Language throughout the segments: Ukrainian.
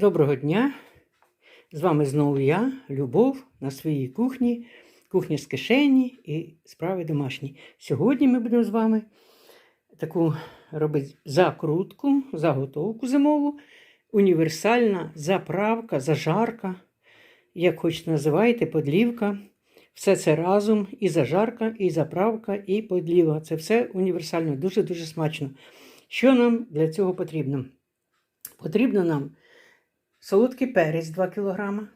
Доброго дня! З вами знову я, Любов, на своїй кухні, кухня з кишені і справи домашні. Сьогодні ми будемо з вами таку робити закрутку, заготовку зимову, універсальна заправка, зажарка, як хочете називайте, подлівка. Все це разом і зажарка, і заправка, і подліва. Це все універсально, дуже-дуже смачно. Що нам для цього потрібно? Потрібно нам солодкий перець 2 кг,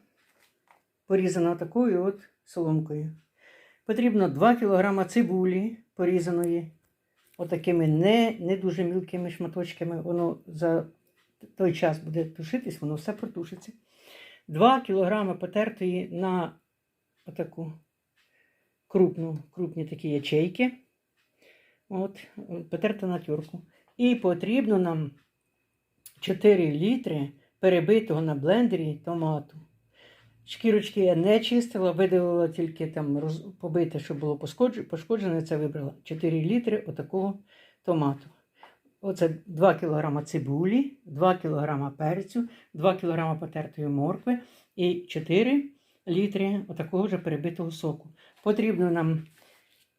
порізано такою от соломкою. Потрібно 2 кг цибулі порізаної, отакими не, не дуже мілкими шматочками. Воно за той час буде тушитись, воно все протушиться. 2 кг потертої на отаку крупну, крупні такі ячейки. От, потерта на тюрку. І потрібно нам 4 літри перебитого на блендері томату. Шкірочки я не чистила, видалила тільки там роз... побите, що було пошкоджене, це вибрала 4 літри отакого томату. Оце 2 кг цибулі, 2 кг перцю, 2 кг потертої моркви і 4 літри отакого вже перебитого соку. Потрібно нам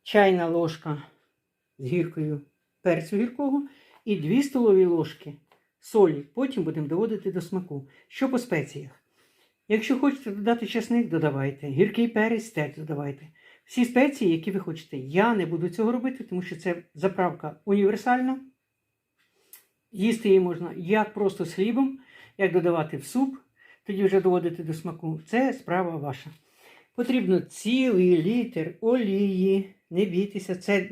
чайна ложка з гіркою перцю гіркого і 2 столові ложки солі. Потім будемо доводити до смаку. Що по спеціях? Якщо хочете додати чесник, додавайте. Гіркий перець теж додавайте. Всі спеції, які ви хочете. Я не буду цього робити, тому що це заправка універсальна. Їсти її можна як просто з хлібом, як додавати в суп, тоді вже доводити до смаку. Це справа ваша. Потрібно цілий літр олії. Не бійтеся, це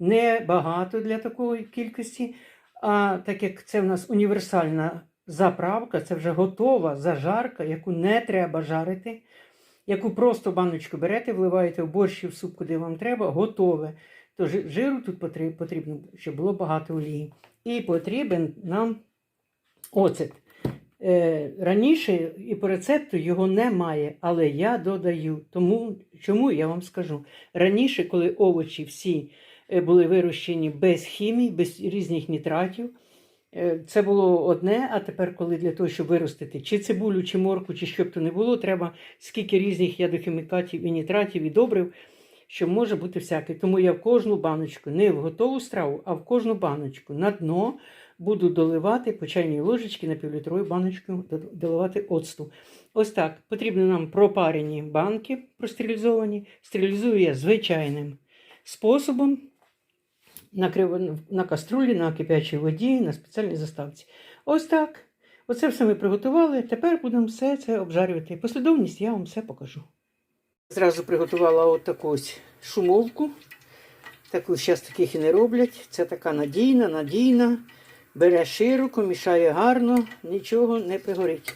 небагато для такої кількості. А так як це в нас універсальна заправка, це вже готова зажарка, яку не треба жарити, яку просто баночку берете, вливаєте в борщ в суп, куди вам треба, готове. То жиру тут потрібно, щоб було багато олії. І потрібен нам оцет. Е, раніше і по рецепту його немає, але я додаю. Тому чому я вам скажу? Раніше, коли овочі всі були вирощені без хімії, без різних нітратів. Е, це було одне, а тепер, коли для того, щоб виростити чи цибулю, чи морку, чи що б то не було, треба скільки різних ядохімікатів і нітратів і добрив, що може бути всяке. Тому я в кожну баночку, не в готову страву, а в кожну баночку на дно буду доливати по чайній ложечці на півлітрову баночку доливати оцту. Ось так. Потрібні нам пропарені банки простерилізовані. Стерилізую я звичайним способом накрив... на каструлі, на кип'ячій воді, на спеціальній заставці. Ось так. Оце все ми приготували. Тепер будемо все це обжарювати. Послідовність я вам все покажу. Зразу приготувала от таку ось шумовку. Таку зараз таких і не роблять. Це така надійна, надійна. Бере широко, мішає гарно, нічого не пригорить.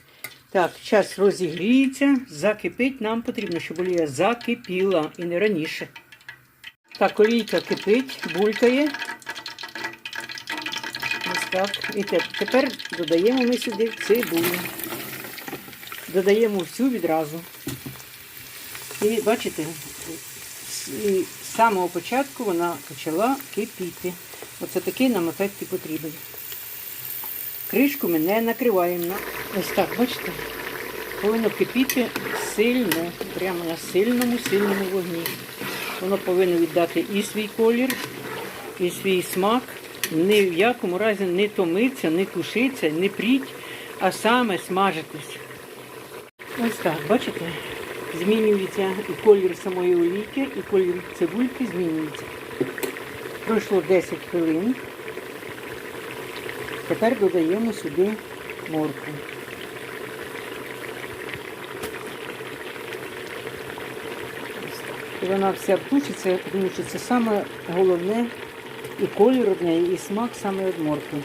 Так, час розігріється, закипить. Нам потрібно, щоб олія закипіла і не раніше. Так, олійка кипить, булькає. Ось так. І тепер додаємо ми сюди цибулю. Додаємо всю відразу. І бачите, з самого початку вона почала кипіти. Оце такий нам ефект і потрібен. Кришку ми не накриваємо. Ось так, бачите? Повинно кипіти сильно, прямо на сильному-сильному вогні. Воно повинно віддати і свій колір, і свій смак. Ні в якому разі не томиться, не тушиться, не пріть, а саме смажитись. Ось так, бачите? Змінюється і колір самої олійки, і колір цибульки змінюється. Пройшло 10 хвилин. Тепер додаємо сюди моркву. Вона вся втушиться, тому що це саме головне і колір неї, і смак саме від моркви.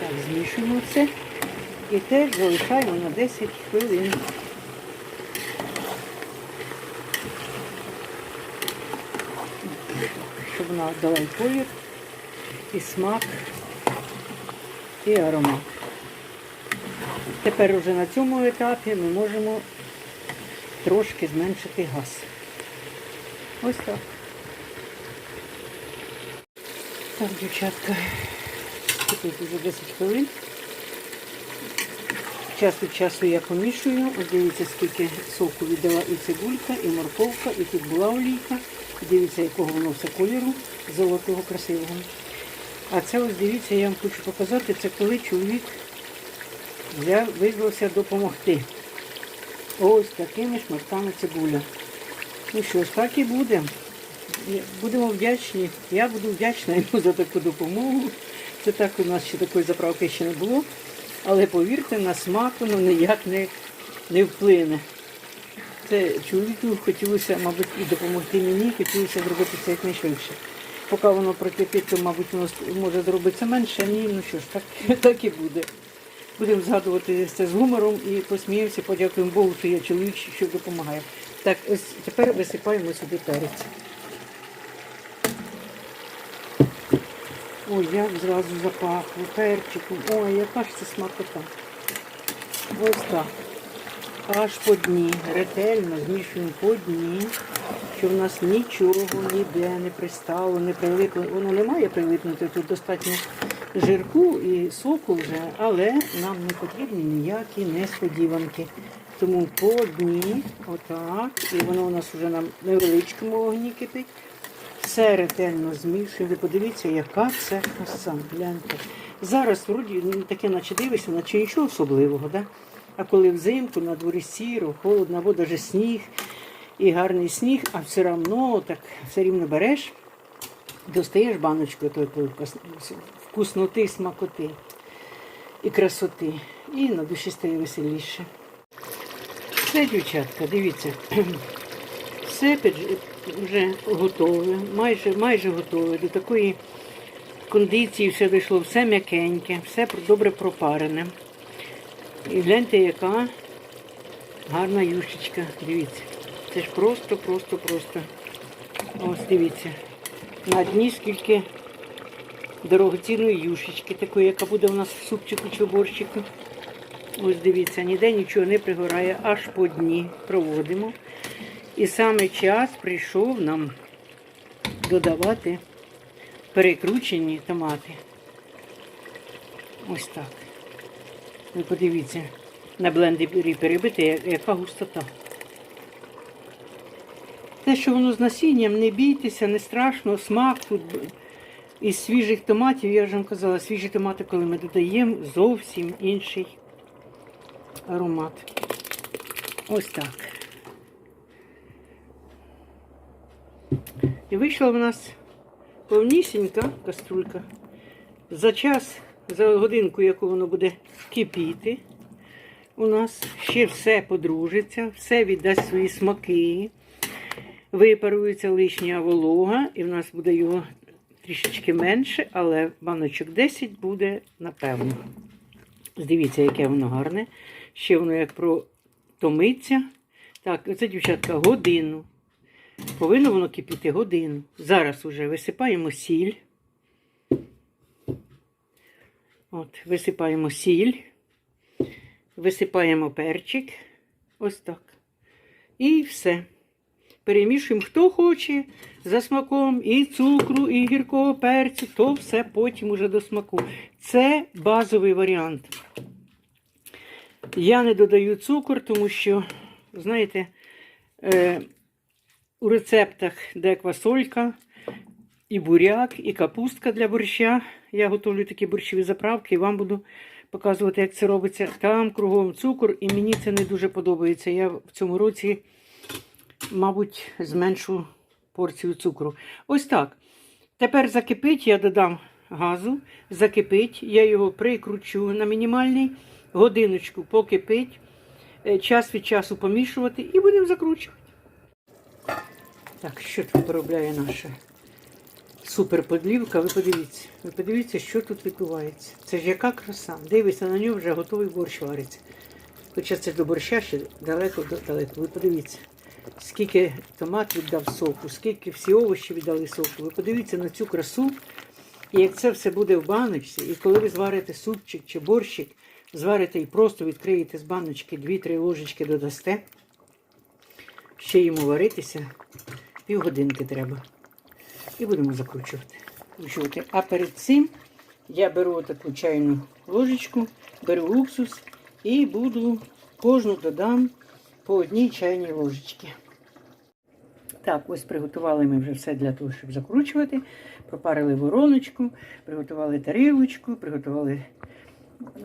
Так, змішуємо це і теж залишаємо на 10 хвилин. Щоб вона дала і колір, і смак, і аромат. Тепер вже на цьому етапі ми можемо трошки зменшити газ. Ось так. Так, дівчатка, кипить вже 10 хвилин. Час від часу я помішую. Дивіться, скільки соку віддала і цибулька, і морковка, і тут була олійка. Дивіться, якого воно все кольору, золотого, красивого. А це ось дивіться, я вам хочу показати, це коли чоловік взяв, визвався допомогти. Ось такими шматками цибуля. Ну що ж, так і буде. Будемо вдячні. Я буду вдячна йому за таку допомогу. Це так у нас ще такої заправки ще не було. Але повірте, на смак воно ніяк не, не вплине. Це чоловіку хотілося, мабуть, і допомогти мені, хотілося зробити це якнайшвидше. Поки воно прокипить, то, мабуть, воно може зробитися менше. Ні, ну що ж, так, так і буде. Будемо згадувати це з гумором і посміємося, подякуємо Богу, що є чоловік, що допомагає. Так, ось тепер висипаємо сюди перець. Ой, як зразу запахло перчиком. Ой, яка ж це смакота. Ось так. Аж по дні. Ретельно змішуємо по дні, щоб в нас нічого ніде не пристало, не прилипло. Воно не має прилипнути, тут достатньо жирку і соку вже, але нам не потрібні ніякі несподіванки. Тому по дні, отак, і воно у нас вже на невеличкому вогні кипить. Все ретельно змішуємо. Подивіться, яка це краса. Гляньте. Зараз вроді таке, наче дивишся, наче нічого особливого. Да? А коли взимку на дворі сіро, холодно, або навіть сніг і гарний сніг, а все одно так все рівно береш, достаєш баночку тої вкусноти, смакоти і красоти. І на душі стає веселіше. Все, дівчатка, дивіться. Все вже готове, майже, майже готове. До такої кондиції все дійшло, все м'якеньке, все добре пропарене. І гляньте, яка гарна юшечка. Дивіться. Це ж просто, просто, просто. Ось дивіться. На дні скільки дорогоцінної юшечки, такої, яка буде у нас в супчику чи борщику. Ось дивіться, ніде нічого не пригорає, аж по дні проводимо. І саме час прийшов нам додавати перекручені томати. Ось так. Ви подивіться, на блендері перебити, яка густота. Те, що воно з насінням, не бійтеся, не страшно, смак тут із свіжих томатів, я вже вам казала, свіжі томати, коли ми додаємо, зовсім інший аромат. Ось так. І вийшла в нас повнісінька каструлька. За час, за годинку, яку воно буде кипіти, у нас ще все подружиться, все віддасть свої смаки, випарується лишня волога, і в нас буде його трішечки менше, але баночок 10 буде напевно. Дивіться, яке воно гарне. Ще воно як протомиться. Так, оце, дівчатка, годину. Повинно воно кипіти годину. Зараз уже висипаємо сіль. От, висипаємо сіль, висипаємо перчик. Ось так. І все. Перемішуємо, хто хоче за смаком і цукру, і гіркого перцю, то все потім уже до смаку. Це базовий варіант. Я не додаю цукор, тому що, знаєте, е, у рецептах, де квасолька, і буряк, і капустка для борща. Я готовлю такі борщові заправки і вам буду показувати, як це робиться. Там кругом цукор, і мені це не дуже подобається. Я в цьому році, мабуть, зменшу порцію цукру. Ось так. Тепер закипить, я додам газу, закипить, я його прикручу на мінімальний, годиночку покипить, е, час від часу помішувати і будемо закручувати. Так, що тут поробляє наша суперподлівка? Ви подивіться. Ви подивіться, що тут відбувається. Це ж яка краса. Дивіться, на нього вже готовий борщ вариться. Хоча це до борща ще далеко далеко. Ви подивіться, скільки томат віддав соку, скільки всі овочі віддали соку. Ви подивіться на цю красу. І як це все буде в баночці, і коли ви зварите супчик чи борщик, зварите і просто відкриєте з баночки 2-3 ложечки додасте, ще йому варитися, півгодинки треба. І будемо закручувати. закручувати. А перед цим я беру таку чайну ложечку, беру уксус і буду кожну додам по одній чайній ложечці. Так, ось приготували ми вже все для того, щоб закручувати. Пропарили вороночку, приготували тарілочку, приготували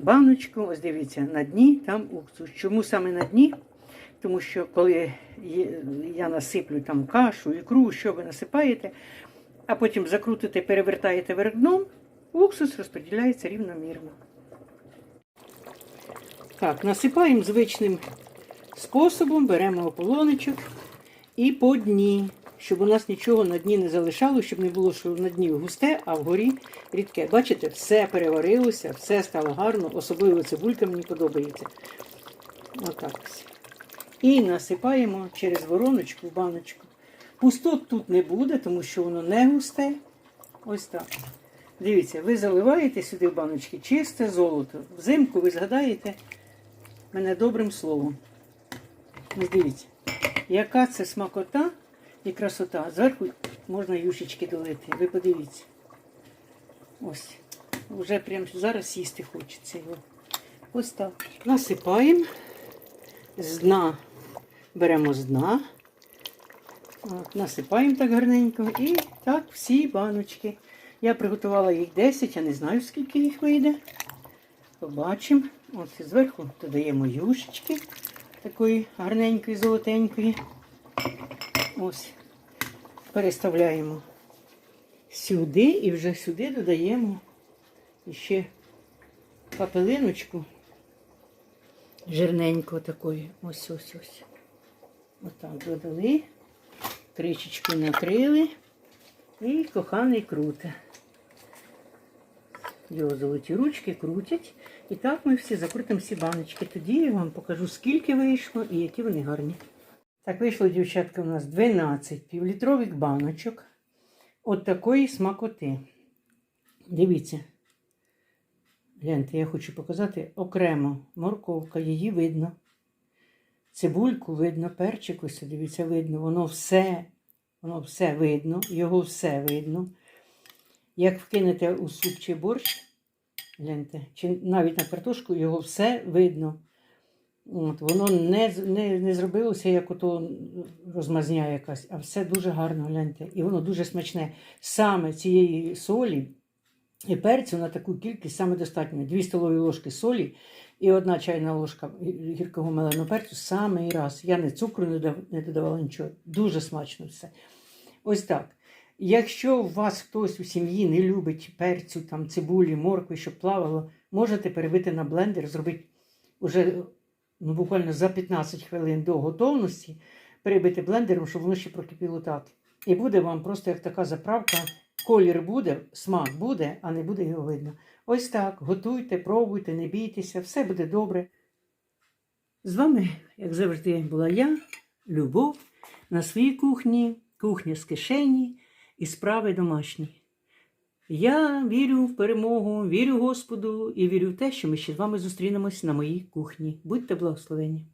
баночку. Ось дивіться, на дні там уксус. Чому саме на дні? Тому що коли я насиплю там кашу, ікру, що ви насипаєте, а потім закрутите, перевертаєте вверх дном, уксус розподіляється рівномірно. Так, насипаємо звичним способом, беремо ополоночок і по дні, щоб у нас нічого на дні не залишало, щоб не було, що на дні густе, а вгорі рідке. Бачите, все переварилося, все стало гарно, особливо цибулька мені подобається. Отак. І насипаємо через вороночку в баночку. Пустот тут не буде, тому що воно не густе. Ось так. Дивіться, ви заливаєте сюди в баночки чисте золото. Взимку ви згадаєте мене добрим словом. Ось дивіться, яка це смакота і красота. Зверху можна юшечки долити. Ви подивіться. Ось. Вже прямо зараз їсти хочеться його. Ось так. Насипаємо з дна. Беремо з дна. Насипаємо так гарненько. І так всі баночки. Я приготувала їх 10, я не знаю, скільки їх вийде. Побачимо. От зверху додаємо юшечки такої гарненької, золотенької. Ось. Переставляємо сюди і вже сюди додаємо ще капелиночку жирненького такої. Ось ось ось. Отак додали. Кришечку накрили. І коханий круте. Його золоті ручки крутять. І так ми всі закрутимо всі баночки. Тоді я вам покажу, скільки вийшло і які вони гарні. Так, вийшло, дівчатка, у нас 12 півлітрових баночок. От такої смакоти. Дивіться. Гляньте, я хочу показати окремо морковка, її видно. Цибульку видно, перчик ось, дивіться, видно. Воно все, воно все видно, його все видно. Як вкинете у суп чи борщ, гляньте, чи навіть на картошку, його все видно. От, воно не, не, не зробилося, як ото розмазня якась, а все дуже гарно, гляньте. І воно дуже смачне. Саме цієї солі і перцю на таку кількість саме достатньо. Дві столові ложки солі і одна чайна ложка гіркого меленого перцю самий раз. Я не цукру не додавала нічого. Дуже смачно все. Ось так. Якщо у вас хтось у сім'ї не любить перцю, там, цибулі, моркви, щоб плавало, можете перебити на блендер, зробити уже ну, буквально за 15 хвилин до готовності, перебити блендером, щоб воно ще прокипіло так. І буде вам просто як така заправка. Колір буде, смак буде, а не буде його видно. Ось так. Готуйте, пробуйте, не бійтеся, все буде добре. З вами, як завжди, була я, Любов, на своїй кухні, кухня з кишені і справи домашні. Я вірю в перемогу, вірю Господу і вірю в те, що ми ще з вами зустрінемось на моїй кухні. Будьте благословені!